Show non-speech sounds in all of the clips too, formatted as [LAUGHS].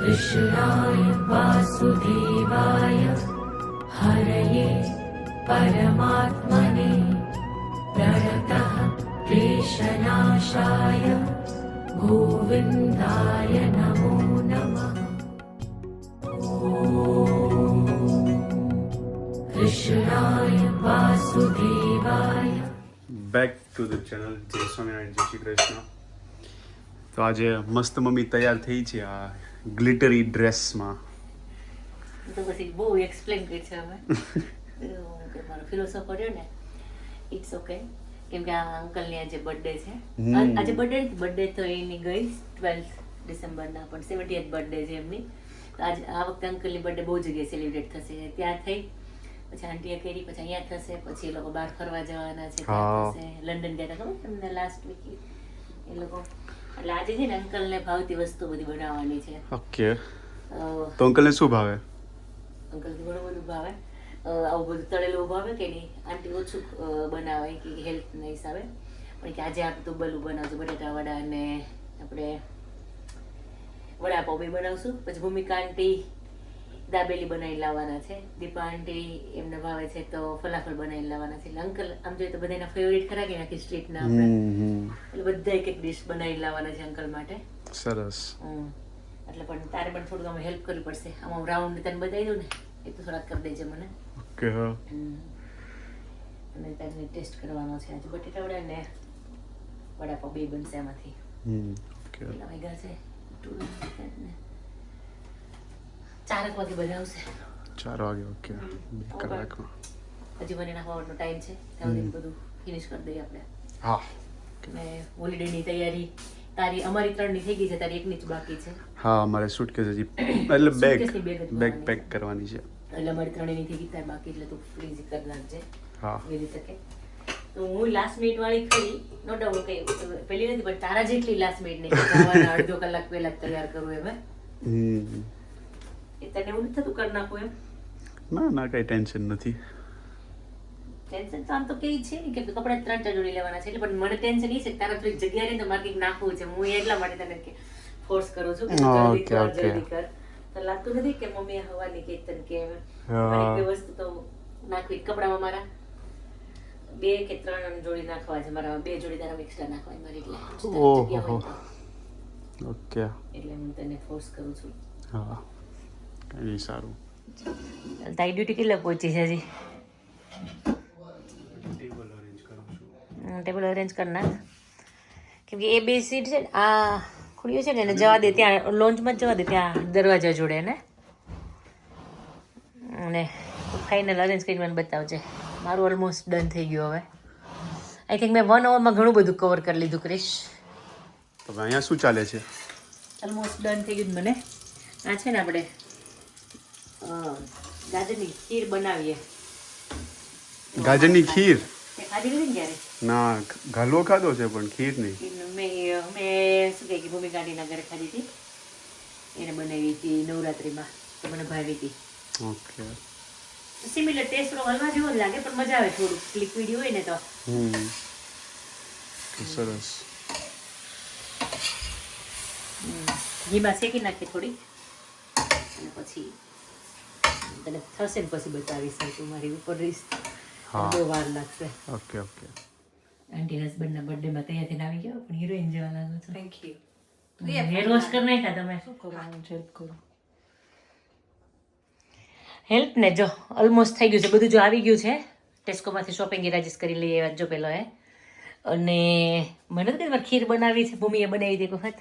कृष्णाय वासुदेवाय हरये परमात्मने प्रणतः क्लेशनाशाय गोविन्दाय नमो नमः कृष्णाय वासुदेवाय બેક ટુ ધ ચેનલ જય સ્વામિનારાયણ જય શ્રી કૃષ્ણ તો આજે મસ્ત મમ્મી તૈયાર થઈ છે આ ગ્લિટરી ડ્રેસમાં તો પછી બહુ એક્સપ્લેન કરી છે અમે [LAUGHS] કે મારો ફિલોસોફર રહ્યો ને ઇટ્સ ઓકે કેમ કે આ અંકલની આજે બર્થડે છે. આજે બર્થડે બર્થડે તો એની ગઈ ટ્વેલ્થ ડિસેમ્બરના પણ સેવન્ટીએથ બર્થડે છે એમની. આજે આ વખતે અંકલની બર્થડે બહુ જગ્યાએ સેલિબ્રેટ થશે. ત્યાં થઈ પછી આંટીએ કરી પછી અહીંયા થશે પછી એ લોકો બહાર ફરવા જવાના છે ત્યાં થશે. લંડન ગયા હતા ખબર તમને લાસ્ટ વીક એ લોકો એટલે આજે છે ને અંકલને ભાવતી વસ્તુ બધી બનાવવાની છે. ઓકે. તો અંકલને શું ભાવે? અંકલ ઘણું બધું ભાવે. આવું બધું તળેલું ભાવે કે નહીં? આંટી ઓછું બનાવે કે હેલ્થના હિસાબે. પણ કે આજે આપણે તો બલું બનાવશું બટેટા વડા અને આપણે વડાપાવ બી બનાવશું. પછી ભૂમિકા આંટી દાબેલી બનાવી લાવવાના છે. દીપા આંટી એમને ભાવે છે તો ફલાફલ બનાવી લાવવાના છે. એટલે અંકલ આમ જોઈએ તો બધાના ફેવરિટ ખરા કે નાખી સ્ટ્રીટના. એટલે બધા એક એક ડિશ બનાવી લાવવાના છે અંકલ માટે. સરસ. એટલે પણ તારે પણ થોડુંક અમે હેલ્પ કરવી પડશે. આમાં રાઉન્ડ તને બતાવી દઉં ને એ તો થોડાક કરી દેજે મને. ઓકે હા. અને તને ટેસ્ટ કરવાનો છે. આજે બટેટા વડા ને વડાપાવ બે બનશે એમાંથી હમ ઓકે. કેટલા ઘર છે. ટુ ને. ચારક વાગે બધા આવશે. ચાર વાગે ઓકે. બે કલાકમાં. હજી મને એના હોવાનો ટાઈમ છે. ત્યાં સુધી બધું ફિનિશ કરી દઈએ આપણે. હા. અને હોલિડેની તૈયારી તારી અમારી ત્રણની થઈ ગઈ છે તારી એકની જ બાકી છે. હા અમારે સુટકેસ હજી એટલે બેગની બેગ પેક કરવાની છે. એટલે અમારી ત્રણેયની થઈ ગઈ તારી બાકી એટલે તું ફ્રીઝ કરી નાખજે. હા. એવી રીતે તો હું લાસ્ટ મિનિટ વાળી ખરી નો ડાઉટ કઈ પેલી નથી પણ તારા જેટલી લાસ્ટ મિનિટ નહીં અડધો કલાક પહેલા તૈયાર કરું એમ હમ. એ તને એવું નથી થતું કરી નાખું એમ? ના ના કઈ ટેન્શન નથી. ટેન્શન તો આમ તો કેવી છે કે કપડા ત્રણ ચાર જોડી લેવાના છે એટલે પણ મને ટેન્શન એ છે તારા થોડીક જગ્યા રહી તો મારે કંઈક નાખવું છે. હું એટલા માટે તને કે ફોર્સ કરું છું કે જલ્દી કર જલ્દી કર. તો લાગતું નથી કે મમ્મી હવાની કે તને કે એક વસ્તુ તો નાખવી કપડામાં મારા બે કે ત્રણ જોડી નાખવા છે. મારા બે જોડી તારા એક્સ્ટ્રા નાખવા મારી એટલે. ઓકે એટલે હું તને ફોર્સ કરું છું. હા. કઈ સારું સારું તારી ડ્યુટી કેટલે પહોંચી છે હજી? ટેબલ અરેન્જ કરું ટેબલ અરેન્જ કરી નાખ કેમ કે એ બે સીટ છે ને આ ખુલ્યો છે ને એને જવા દે ત્યાં લોન્ચમાં જ જવા દે ત્યાં દરવાજા જોડે ને? અને ફાઇનલ અરેન્જ કરીને મને બતાવજે. મારું ઓલમોસ્ટ ડન થઈ ગયું હવે. આઈ થિંક મેં વન અવરમાં ઘણું બધું કવર કરી લીધું ક્રિશ તો અહીંયા શું ચાલે છે? ઓલમોસ્ટ ડન થઈ ગયું મને. આ છે ને આપણે ગાજરની ખીર બનાવીએ. ગાજરની ખીર? ને ના ઘાલવો ખાધો છે પણ ખીર નહીં. મેં મેં શું કહે કે ભૂમિકાટીના ઘરે ખાધી હતી. એને બનાવી હતી નવરાત્રિમાં. તો મને ભાવી હતી. ઓકે. સિમિલર ટેસ્ટ થોડો હલવા જેવો જ લાગે પણ મજા આવે થોડું લિક્વિડ હોય ને તો. સરસ. ઘીમાં શેકી નાખીએ થોડી અને પછી તને થશે ને પછી બતાવીશ તું મારી ઉપર રહીશ. હા. બહુ વાર લાગશે. Okay okay. આંટી હસબન્ડના બર્થડેમાં તૈયાર થઈને આવી ગયો પણ હિરોઈન જેવા લાગો છો. થેન્ક યુ હેર વોશ કરી નાખ્યા તમે? શું કરવાનું હેલ્પ કરું. હેલ્પ ને જો ઓલમોસ્ટ થઈ ગયું છે. બધું જો આવી ગયું છે. ટેસ્કોમાંથી શોપિંગ રાજેશ કરી લઈએ વાત જો પેલો એ અને મને તો ખીર બનાવી છે? ભૂમિએ બનાવી હતી એક વખત.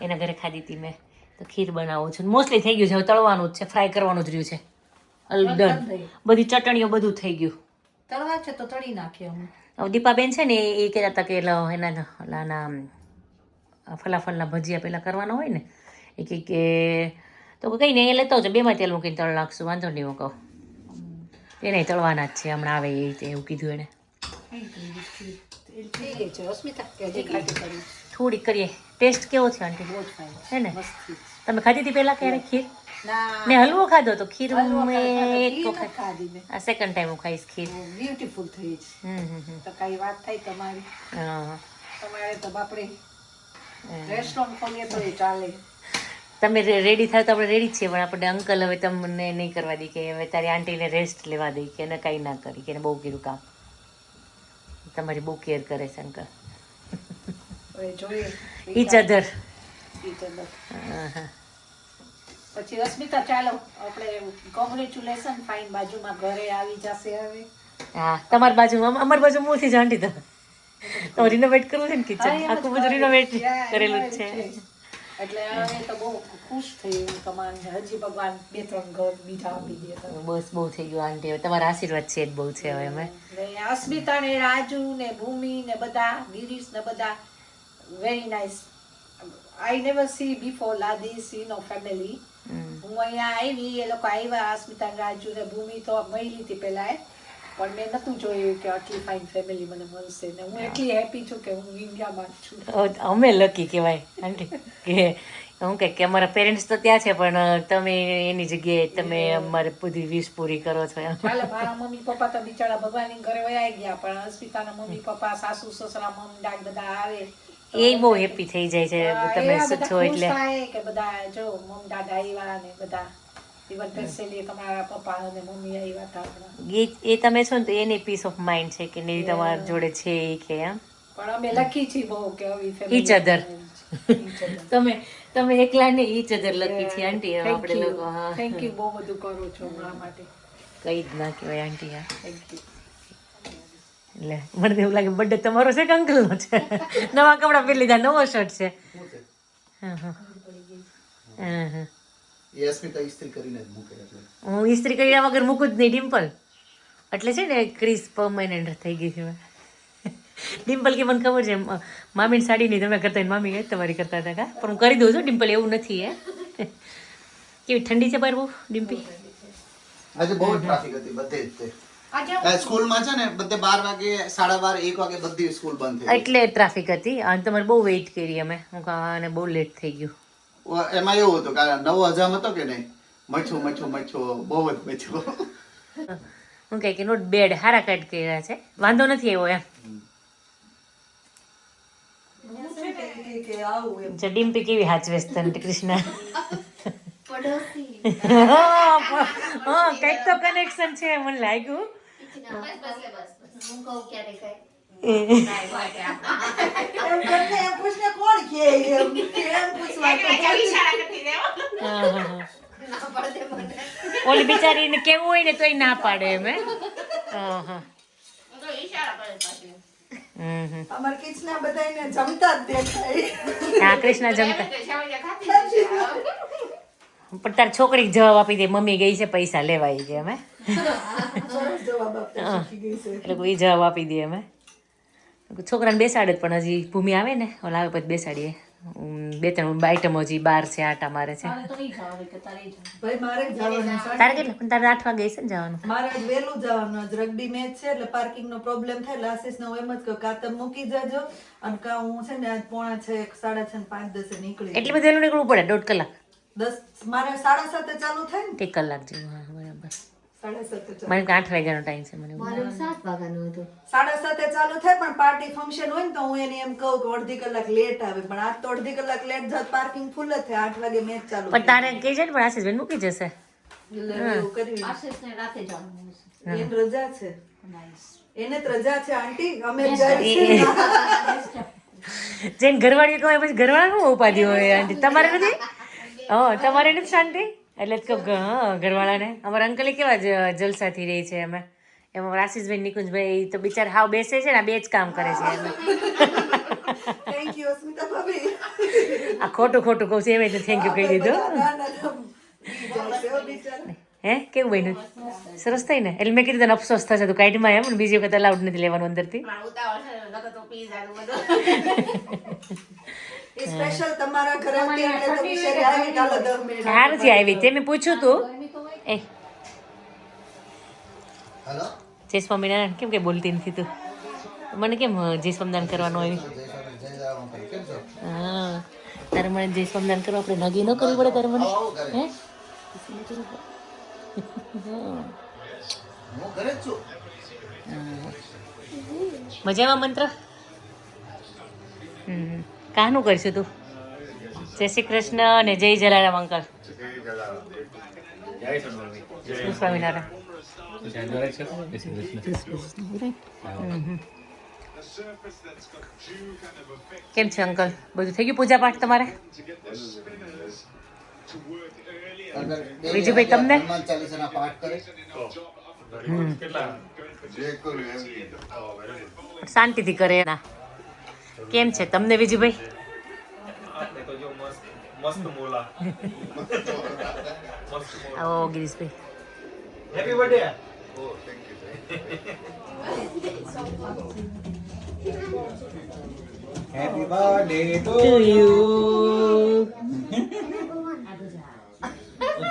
એના ઘરે ખાધી હતી મેં. તો ખીર બનાવું છું. મોસ્ટલી થઈ ગયું છે. હવે તળવાનું જ છે. ફ્રાય કરવાનું જ રહ્યું છે. ડન બધી ચટણીઓ બધું થઈ ગયું. તળવા છે તો તળી નાખીએ અમે. હવે દીપાબેન છે ને એ કહેતા હતા કે એના ઓલાના ફલાફલના ભજીયા પહેલાં કરવાના હોય ને એ કહે કે તો કંઈ નહીં એ લેતો આવજો બેમાં તેલ મૂકીને તળ નાખશું વાંધો નહીં હું કહું. એને તળવાના જ છે હમણાં આવે એ રીતે એવું કીધું એને. થોડીક કરીએ. ટેસ્ટ કેવો છે આંટી? જ હે ને? તમે ખાધી હતી પહેલાં ક્યારે ખીર? મેં હલવો ખાધો તો ખીર એક વખત આ સેકન્ડ ટાઈમ હું ખાઈશ ખીર. બ્યુટીફુલ થઈ છે. હમ હમ હમ. તો કઈ વાત થાય તમારી. હા. તમારે તો બાપરે રેસ્ટોરન્ટ ખોલીએ તો એ ચાલે. તમે રેડી થાવ તો આપણે રેડી છીએ પણ આપણે અંકલ હવે તમને નહીં કરવા દે કે હવે તારી આંટીને રેસ્ટ લેવા દે કે એને કાંઈ ના કરી કે એને બહુ કીધું કામ. તમારી બહુ કેર કરે છે અંકલ હવે જોઈએ. ઈચ અધર હા other. પછી અસ્મિતા ચાલો આપણે કોંગ્રેચ્યુલેશન ફાઇન બાજુમાં ઘરે આવી જશે હવે. હા તમારી બાજુ અમારી બાજુ હું થી જાણી તો. તો રિનોવેટ કરું છે ને કિચન આખું બધું રિનોવેટ કરેલું છે. એટલે હવે તો બહુ ખુશ થઈ તમારે હજી ભગવાન બે ત્રણ ઘર બીજા આપી દે. બસ બહુ થઈ ગયું આંટી તમારા આશીર્વાદ છે જ બહુ છે હવે અમે. અસ્મિતા ને રાજુ ને ભૂમિ ને બધા ગિરીશ ને બધા very nice I never see before ladies in family hmm. હું અહીંયા આવી એ લોકો આવ્યા અસ્મિતા રાજુ ને ભૂમિ તો મળી હતી પેલા પણ મેં નતું જોયું કે આટલી ફાઇન ફેમિલી મને મળશે ને હું એટલી હેપી છું કે હું ઇન્ડિયામાં છું. અમે લકી કહેવાય આંટી કે હું કે અમારા પેરેન્ટ્સ તો ત્યાં છે પણ તમે એની જગ્યાએ તમે અમારે બધી વીસ પૂરી કરો છો ચાલે મારા મમ્મી પપ્પા તો બિચારા ભગવાનની ઘરે વયા ગયા પણ અસ્મિતાના મમ્મી પપ્પા સાસુ સસરા મમ્મી ડાક બધા આવે. એ બહુ હેપી થઈ જાય છે તમે છો એટલે? કે બધા જો મમ દાદા આવ્યા ને બધા. તમારા પપ્પા મમ્મી આવ્યા હતા હમણાં. એ તમે છો ને તો એની પીસ ઓફ માઇન્ડ છે કે નહીં તમારા જોડે છે એ કે એમ? પણ અમે લખી છીએ બહુ કે. Each other. [LAUGHS] તમે તમે એકલા ને ઈચ અધર લખી છે આંટી આપણે લોકો હા. Thank you, બહુ બધું કરો છો મારા માટે. કઈ જ ના કહેવાય આંટી હા. થેન્ક યુ એટલે મને એવું લાગે બર્થડે તમારો છે કે અંકલનો છે? નવા કપડાં પહેરી લીધા નવો શર્ટ છે. હા ઇસ્ત્રી કર્યા વગર મૂકું જ નહીં ડિમ્પલ. એટલે છે ને ક્રિસ પરમાનન્ટ થઈ ગઈ છે. ડિમ્પલ કે મને ખબર છે મામીની સાડી નહીં તમે કરતા મામી તમારી કરતા હતા કા? પણ હું કરી દઉં છું ડિમ્પલ એવું નથી હે. કેવી ઠંડી છે બાર બહુ ડિમ્પી? આજે બહુ ટ્રાફિક હતી બધે જ સ્કૂલમાં છે ને બધે બાર વાગે સાડા બાર એક વાગે બધી સ્કૂલ બંધ થઈ એટલે ટ્રાફિક હતી. અને તમારે બહુ વેઇટ કરી અમે. હું અને બહુ લેટ થઈ ગયું. એમાં એવું હતું કે નવો હજામ હતો કે નહીં? મચ્છું મચ્છું મચ્છું બહુ જ મચ્છું. હું કહે કે નોટ બેડ હારા કટ કર્યા છે. વાંધો નથી એવો એમ. જો ડિમ્પી કેવી હાચવેશ તને કૃષ્ણ. હા કંઈક તો કનેક્શન છે મને લાગ્યું. હા, હા, હા. ઓલી બિચારીને કેવું હોય ને તોય ના પાડે એમ હે? હા, હા. હમ, હમ. અમાર કિચના બધાને જમતા જ હા કૃષ્ણ જમતા. પણ તાર છોકરી જવાબ આપી દે મમ્મી ગઈ છે પૈસા લેવાય છે અમે એટલે કોઈ જવાબ આપી દઈએ અમે છોકરાને બેસાડે જ પણ હજી ભૂમિ આવે ને ઓલા આવે પછી બેસાડીએ. બે ત્રણ આઈટમો હજી બાર છે આટા મારે છે. તારે તો નહીં જવાનું કે તારે જવાનું. ભાઈ મારે જ જવાનું છે તારે કેટલા? પણ તારે આઠ વાગે છે ને જવાનું. મારે આજ વહેલું જવાનું આજ રગ્બી મેચ છે એટલે પાર્કિંગ નો પ્રોબ્લેમ થાય લાસીસ નો એમ જ કહું કા તમે મૂકી જજો અને કા હું છે ને આજ પોણા છે એક સાડા છ ને પાંચ દસે નીકળી એટલે બધું નીકળવું પડે દોઢ કલાક? દસ મારે સાડા સાતે ચાલુ થાય ને? એક કલાક જેવું હા બરાબર સાડા સાતે ચાલુ મને આઠ વાગ્યાનો ટાઈમ છે મને એવું. સાડા સાતે ચાલુ થાય પણ પાર્ટી ફંક્શન હોય ને તો હું એને એમ કહું કે અડધી કલાક લેટ આવે. પણ આજ તો અડધી કલાક લેટ જાત પાર્કિંગ ફૂલ જ થાય. આઠ વાગે મેચ ચાલુ પણ તારે કે છે ને પણ આશીષ મૂકી જશે. એટલે એવું કરવી આશીષને રાતે જવાનું એને રજા છે. એને જ રજા છે આંટી. અમે જ જાય છે. જેને ઘરવાળી કહેવાય પછી ઘરવાળા શું ઉપાધિ હોય આંટી? તમારે નથી? હા તમારે નથી શાંતિ? એટલે જ કહું ઘરવાળાને. અમારા અંકલે કેવા જ- જલસાથી રહે છે અમે એમાં રાશિષભાઈ નિકુંજભાઈ તો બિચારા હાવ બેસે છે ને આ બે જ કામ કરે છે આ ખોટું ખોટું કહું છું એમ થેન્ક યુ કહી દીધું. હો કેવું બન્યું? સરસ થઈ ને? એટલે મેં કીધું તને અફસોસ થશે તું કાઢમાં એમ ને બીજી વખત અલાઉડ નથી લેવાનું અંદરથી. [LAUGHS] સ્પેશિયલ તમારા ઘરે હતી એટલે તો બિચારી આવી કાલે મિનિટ આવી તે. મેં પૂછ્યું તું એ. હેલો જય સ્વામિનારાયણ કેમ કે બોલતી નથી તું? મને કેમ જય સ્વામિનારાયણ કરવાનું આવી? જય સ્વામી જય રામાભાઈ કેમ છો? હા. તારે મને જય સ્વામિનારાયણ કરવા આપણે નગી ન કરવી પડે તારે મને? હે? મજામાં મંત્ર? હમ. કાનું કરશું તું? જય શ્રી કૃષ્ણ અને જય જલારામ, અંકલ. કેમ છે, અંકલ? બધું થઈ ગયું પૂજા પાઠ તમારે? બીજું ભાઈ તમને? શાંતિથી કરે ના કેમ છે? તમને વિજયભાઈ આવો Girishbhai. Happy birthday happy birthday to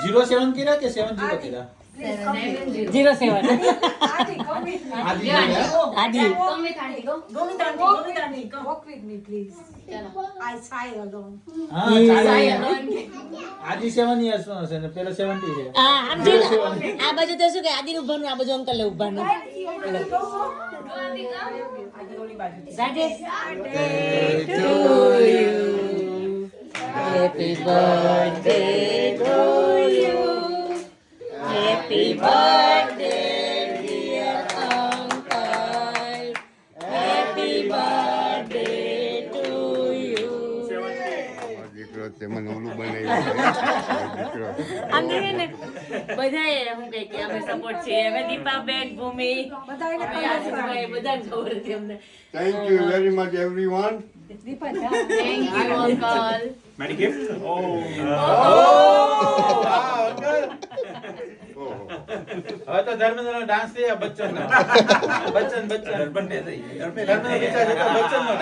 zero seven કર્યા કે સેવન જીરો કર્યા જીરો સેવન. હા ચાલે. આદિ સેવન યર્સ નો હશે ને પેલો સેવન્ટી છે આ આમ લો. આ બાજુ તો શું કે આદિ નું ભરનું આ બાજુ અંકલ ને ઉભાનું Rajesh happy birthday to you happy birthday dear uncle happy birthday to you દીકરો તે મને ઓલું બનાવ્યું દીકરો આમ જોઈએ ને બધાએ હું કહે કે અમે સપોર્ટ છીએ. અમે દીપાબેન ભૂમિ. બધાને અમે આશીષભાઈ બધાને ખબર હતી અમને. Thank you very much everyone thank you uncle મારી ગિફ્ટ ઓ હવે તો ધર્મેન્દ્ર નો ડાન્સ છે બચ્ચન નો બચ્ચન બચ્ચન ધર્મેન્દ્ર વિચાર છે તો બચ્ચન નો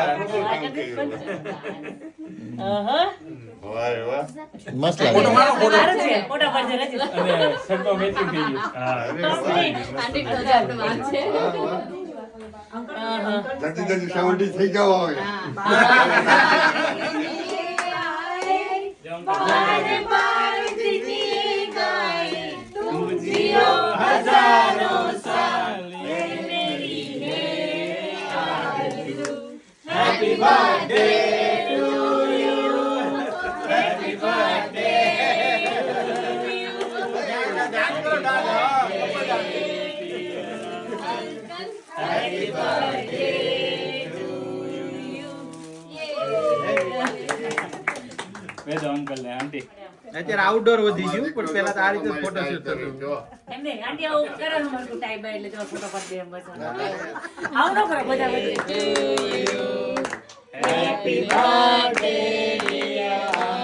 મસ્ત છે ફોટા પાડજે રજી. અહં. જલ્દી જલ્દી સેવન્ટી થઈ જાવ હવે. [LAUGHS] અત્યારે આઉટડોર વધી ગયું પણ પેલા તો આ રીતે ફોટો શૂટ થતો એમ નહીં, આંટી આવું કરે છે મારું ટાઈ બાઈ એટલે તમારે ફોટો પર દે એમ બસ. આવું ન કરો બધા [LAUGHS]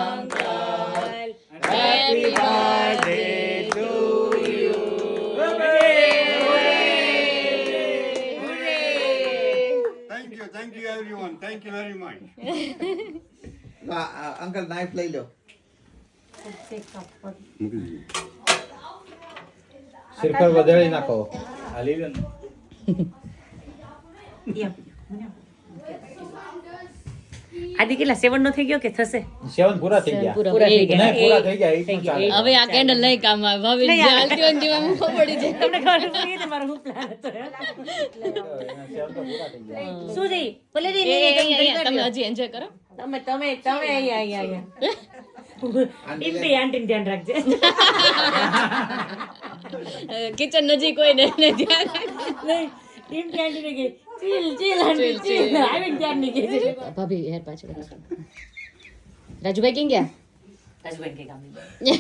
uncle. Happy birthday to thank you thank you everyone thank you very much uncle knife લઈ લો. સિર પર વધારી નાખો. આદિ કેટલા સેવન નો થઈ ગયો કે થશે? સેવન પૂરા થઈ ગયા. પૂરા થઈ ગયા. નહીં પૂરા થઈ ગયા. હવે આ કેન્ડલ નહીં કામ આવે. ભાભી નહીં આવે. જાલતી હોય ને જેમાં મૂકો પડી જાય. તમને ખબર પડી કે મારો શું પ્લાન હતો સુજી તો પૂરા થઈ ગયા શું જઈ ભલે રે, તમે લો. હજી એન્જોય કરો. તમે તમે તમે અહીંયા અહીંયા અહીંયા. કિચન નજીક હોય ને ધ્યાન નહીં ટીમ્પી આંટીને કે ચીલ ચીલ આંટી ચીલ આવીને ધ્યાન નહીં કે ભાભી હેર પાછળ રાજુભાઈ કેમ ગયા રાજુભાઈ કે કામ નહીં.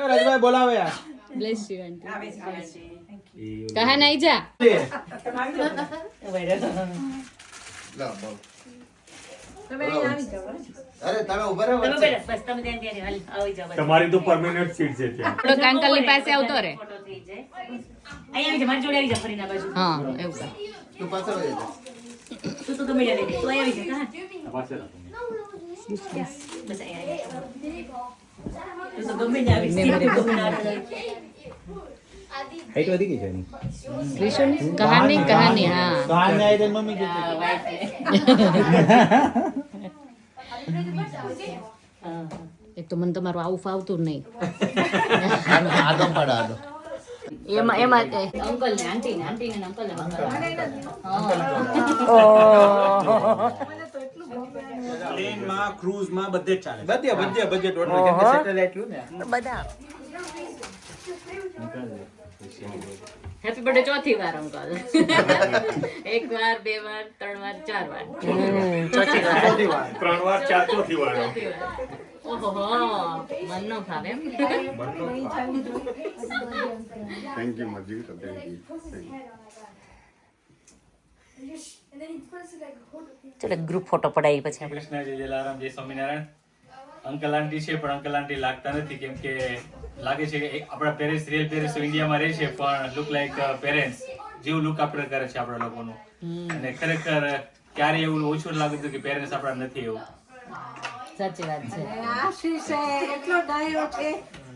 રાજભાઈ બોલાવે યાર બ્લેસ યુ આંટી કહા નહીં જા બોલ. તમારી તો પરમેનન્ટ સીટ છે ત્યાં. કાંકલની પાસે આવતો રે. ફોટો થઈ જાય. અહીંયા આવી જોડે આવી જા ફરીને આ બાજુ. હા એવું કર. તું પાછળ. તું તો ગમે તું આવી જા બસ અહીંયા આવી જા. તું તો ગમે ત્યાં હાઈટ વધી ગઈ છે એની? ક્રિશન કહાની કહાની હા. તો આઈ ન્યાય મમ્મી કીધું એક તો મને તમારું આવું ફાવતું જ નહીં. આનો આદમ પાડો આદો એમાં એમાં અંકલ ને આંટી ને આંટી ને અંકલ ને પ્લેનમાં ક્રૂઝમાં બધે ચાલે બધે બધે બજેટ હોટલ કે સેટેલાઇટ લ્યું ને. બધા. હેપી બર્થડે ચોથી વાર અંકલ એક વાર બે વાર ત્રણ વાર ચાર વાર ચોથી વાર ચોથી વાર ત્રણ વાર ચાર ચોથી વાર ચોથી વાર ઓહો મન નો ભાવે એમ Thank you, Majid. Thank you. Thank you. ચલો ગ્રુપ ફોટો પડાવી પછી આપણે કૃષ્ણ જય જલારામ જય સ્વામિનારાયણ અંકલ આંટી છે પણ અંકલ આંટી લાગતા નથી કેમ કે લાગે છે કે આપણા પેરેન્ટ્સ રિયલ પેરેન્ટ્સ ઇન્ડિયામાં રહે છે પણ લુક લાઈક પેરેન્ટ્સ જેવું લુક આપણે કરે છે આપણા લોકોનું. અને ખરેખર ક્યારે એવું ઓછું લાગતું કે પેરેન્ટ્સ આપણા નથી એવું. સાચી વાત છે. આશીષ એટલો ડાયો છે?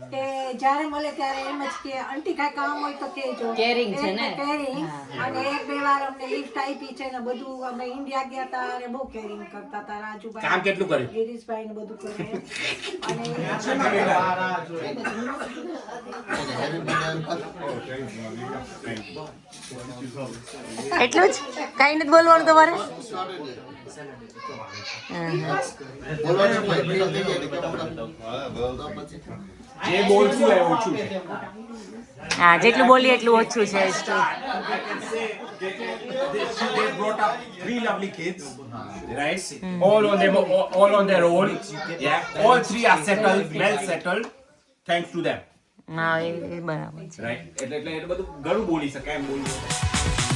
કે જ્યારે મળે ત્યારે એમ જ કે આંટી કાંઈ કામ હોય તો કહેજો. કેરિંગ છે ને? કેરિંગ અને એક બે વાર અમને લિફ્ટ આપી છે ને બધું અમે ઇન્ડિયા ગયા હતા અને બહુ કેરિંગ કરતા હતા રાજુભાઈ કામ કેટલું કર્યું? ગિરીશભાઈ ને બધું કરે. અને [LAUGHS] એટલું જ? કઈ નથી બોલવાનું તમારે? બોલવાનું જે બોલશું એ ઓછું છે હા જેટલું બોલીએ એટલું ઓછું છે three lovely kids, right? All on them, all, on their own. Yeah, all three are settled, well settled, thanks to them, હા એ એ બરાબર છે right? એટલે એટલે બધું ઘણું બોલી શકાય એમ બોલી શકાય